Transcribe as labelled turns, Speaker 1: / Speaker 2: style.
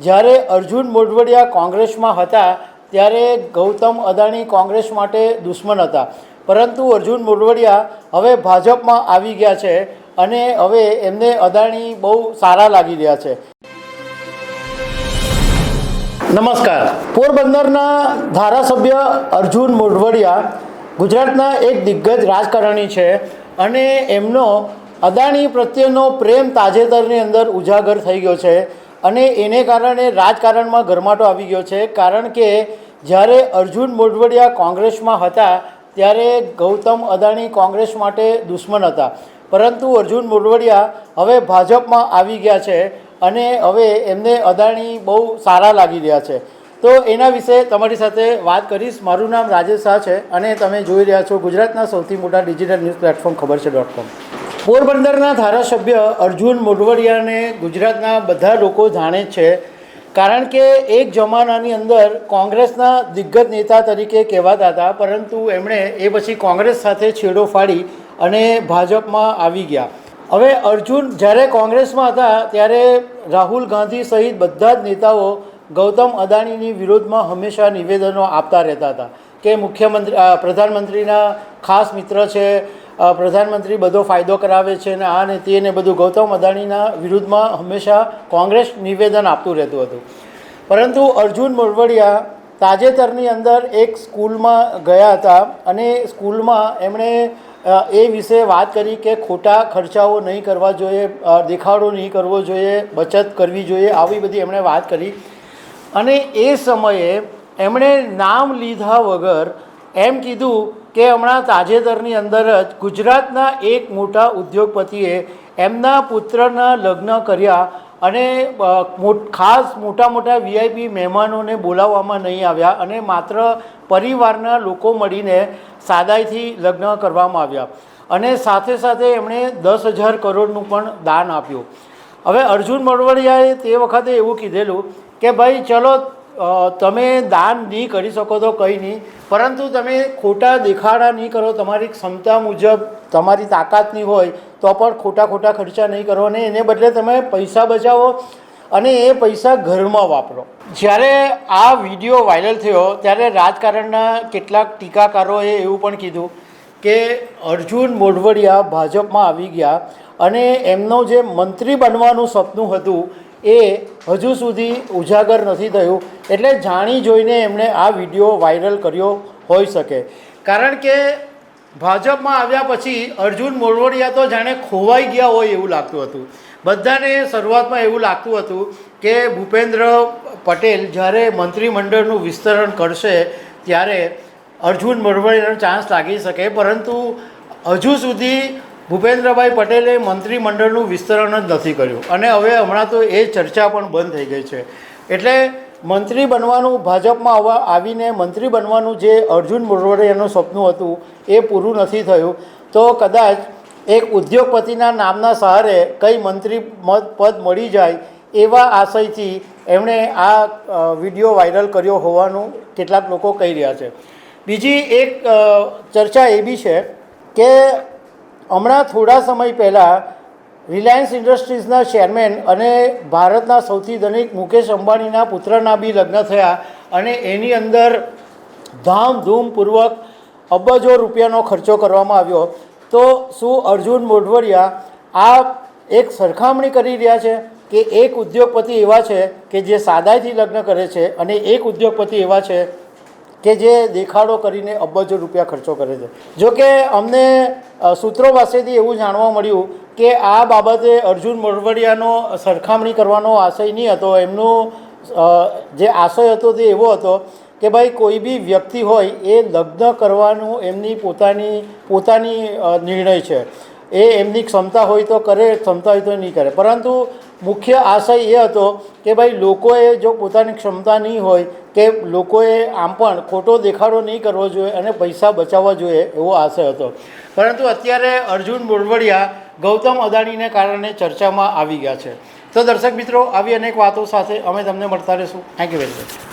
Speaker 1: જ્યારે અર્જુન મોઢવડિયા કોંગ્રેસમાં હતા, ત્યારે ગૌતમ અદાણી કોંગ્રેસ માટે દુશ્મન હતા. પરંતુ અર્જુન મોઢવડિયા હવે ભાજપમાં આવી ગયા છે અને હવે એમને અદાણી બહુ સારા લાગી રહ્યા છે. નમસ્કાર. પોરબંદરના ધારાસભ્ય અર્જુન મોઢવડિયા ગુજરાતના એક દિગ્ગજ રાજકારણી છે અને એમનો અદાણી પ્રત્યેનો પ્રેમ તાજેતરની અંદર ઉજાગર થઈ ગયો છે. અને એને કારણે રાજકારણમાં ગરમાટો આવી ગયો છે. કારણ કે જ્યારે અર્જુન મોઢવડિયા કોંગ્રેસમાં હતા, ત્યારે ગૌતમ અદાણી કોંગ્રેસ માટે દુશ્મન હતા. પરંતુ અર્જુન મોઢવડિયા હવે ભાજપમાં આવી ગયા છે અને હવે એમને અદાણી બહુ સારા લાગી રહ્યા છે. તો એના વિશે તમારી સાથે વાત કરીશ. મારું નામ રાજેશ શાહ છે અને તમે જોઈ રહ્યા છો ગુજરાતના સૌથી મોટા ડિજિટલ ન્યૂઝ પ્લેટફોર્મ ખબર છે ડોટ કોમ પોરબંદરના ધારાસભ્ય અર્જુન મોઢવડિયાને ગુજરાતના બધા લોકો જાણે છે. કારણ કે એક જમાનાની અંદર કોંગ્રેસના દિગ્ગજ નેતા તરીકે કહેવાતા હતા, પરંતુ એમણે એ પછી કોંગ્રેસ સાથે છેડો ફાડી અને ભાજપમાં આવી ગયા. હવે અર્જુન જ્યારે કોંગ્રેસમાં હતા, ત્યારે રાહુલ ગાંધી સહિત બધા જ નેતાઓ ગૌતમ અદાણીની વિરોધમાં હંમેશા નિવેદનો આપતા રહેતા હતા કે મુખ્યમંત્રી પ્રધાનમંત્રીના ખાસ મિત્ર છે પ્રધાનમંત્રી બધો ફાયદો કરાવે છે ને આ ને તે ને બધું ગૌતમ અદાણીના વિરુદ્ધમાં હંમેશા કોંગ્રેસ નિવેદન આપતું રહેતું હતું. પરંતુ અર્જુન મોરવડિયા તાજેતરની અંદર એક સ્કૂલમાં ગયા હતા અને સ્કૂલમાં એમણે એ વિશે વાત કરી કે ખોટા ખર્ચાઓ નહીં કરવા જોઈએ દેખાડો નહીં કરવો જોઈએ, બચત કરવી જોઈએ, આવી બધી એમણે વાત કરી. અને એ સમયે એમણે નામ લીધા વગર એમ કીધું કે હમણાં તાજેતરની અંદર જ ગુજરાતના એક મોટા ઉદ્યોગપતિએ એમના પુત્રના લગ્ન કર્યા અને ખાસ મોટા મોટા વીઆઈપી મહેમાનોને બોલાવવામાં નહીં આવ્યા અને માત્ર પરિવારના લોકો મળીને સાદાઈથી લગ્ન કરવામાં આવ્યા. અને સાથે સાથે એમણે દસ હજાર કરોડનું પણ દાન આપ્યું. હવે અર્જુન મરવડિયાએ તે વખતે એવું કીધેલું કે ભાઈ ચલો તમે દાન નહીં કરી શકો તો કંઈ નહીં, પરંતુ તમે ખોટા દેખાડા નહીં કરો, તમારી ક્ષમતા મુજબ તમારી તાકાતની હોય, તો પણ ખોટા ખોટા ખર્ચા નહીં કરો અને એને બદલે તમે પૈસા બચાવો અને એ પૈસા ઘરમાં વાપરો. જ્યારે આ વીડિયો વાયરલ થયો, ત્યારે રાજકારણના કેટલાક ટીકાકારોએ એવું પણ કીધું કે અર્જુન મોઢવડિયા ભાજપમાં આવી ગયા અને એમનું જે મંત્રી બનવાનું સપનું હતું એ હજુ સુધી ઉજાગર નથી થયું. એટલે જાણી જોઈને એમણે આ વીડિયો વાયરલ કર્યો હોઈ શકે. કારણ કે ભાજપમાં આવ્યા પછી અર્જુન મોરવડિયા તો જાણે ખોવાઈ ગયા હોય એવું લાગતું હતું. બધાને શરૂઆતમાં એવું લાગતું હતું કે ભૂપેન્દ્ર પટેલ જ્યારે મંત્રીમંડળનું વિસ્તરણ કરશે ત્યારે અર્જુન મોરવડિયાનો ચાન્સ લાગી શકે. પરંતુ હજુ સુધી ભૂપેન્દ્રભાઈ પટેલે મંત્રીમંડળનું વિસ્તરણ જ નથી કર્યું. અને હવે હમણાં તો એ ચર્ચા પણ બંધ થઈ ગઈ છે. એટલે મંત્રી બનવાનું, ભાજપમાં આવવા આવીને મંત્રી બનવાનું જે અર્જુન મોરવડિયાનું સપનું હતું, એ પૂરું નથી થયું. તો કદાચ એક ઉદ્યોગપતિના નામના સહારે કઈ મંત્રી મત, પદ મળી જાય એવા આશયથી એમણે આ વીડિયો વાયરલ કર્યો હોવાનું કેટલાક લોકો કહી રહ્યા છે. બીજી એક ચર્ચા એ બી છે કે હમણાં થોડા સમય પહેલાં રિલાયન્સ ઇન્ડસ્ટ્રીઝના ચેરમેન અને ભારતના સૌથી ધનિક મુકેશ અંબાણીના પુત્રના બી લગ્ન થયા અને એની અંદર ધામધૂમપૂર્વક અબજો રૂપિયાનો ખર્ચો કરવામાં આવ્યો. તો શું અર્જુન મોઢવરિયા આ એક સરખામણી કરી રહ્યા છે કે એક ઉદ્યોગપતિ એવા છે કે જે સાદાઈથી લગ્ન કરે છે અને એક ઉદ્યોગપતિ એવા છે કે જે દેખાડો કરીને અબજો રૂપિયા ખર્ચો કરે છે. જો કે અમને સૂત્રો પાસેથી એવું જાણવા મળ્યું કે આ બાબતે અર્જુન મોરવડિયાનો સરખામણી કરવાનો આશય નહીં હતો. એમનું જે આશય હતો તે એવો હતો કે ભાઈ કોઈ બી વ્યક્તિ હોય એ લગ્ન કરવાનું એમની પોતાની પોતાની નિર્ણય છે. એ એમની ક્ષમતા હોય તો કરે, ક્ષમતા હોય તો નહીં કરે. પરંતુ મુખ્ય આશય એ હતો કે ભાઈ લોકોએ જો પોતાની ક્ષમતા નહીં હોય કે લોકોએ આમ પણ ખોટો દેખાડો નહીં કરવો જોઈએ અને પૈસા બચાવવા જોઈએ એવો આશય હતો. પરંતુ અત્યારે અર્જુન બોરવડિયા ગૌતમ અદાણીને કારણે ચર્ચામાં આવી ગયા છે. તો દર્શક મિત્રો, આવી અનેક વાતો સાથે અમે તમને મળતા રહીશું. Thank you very much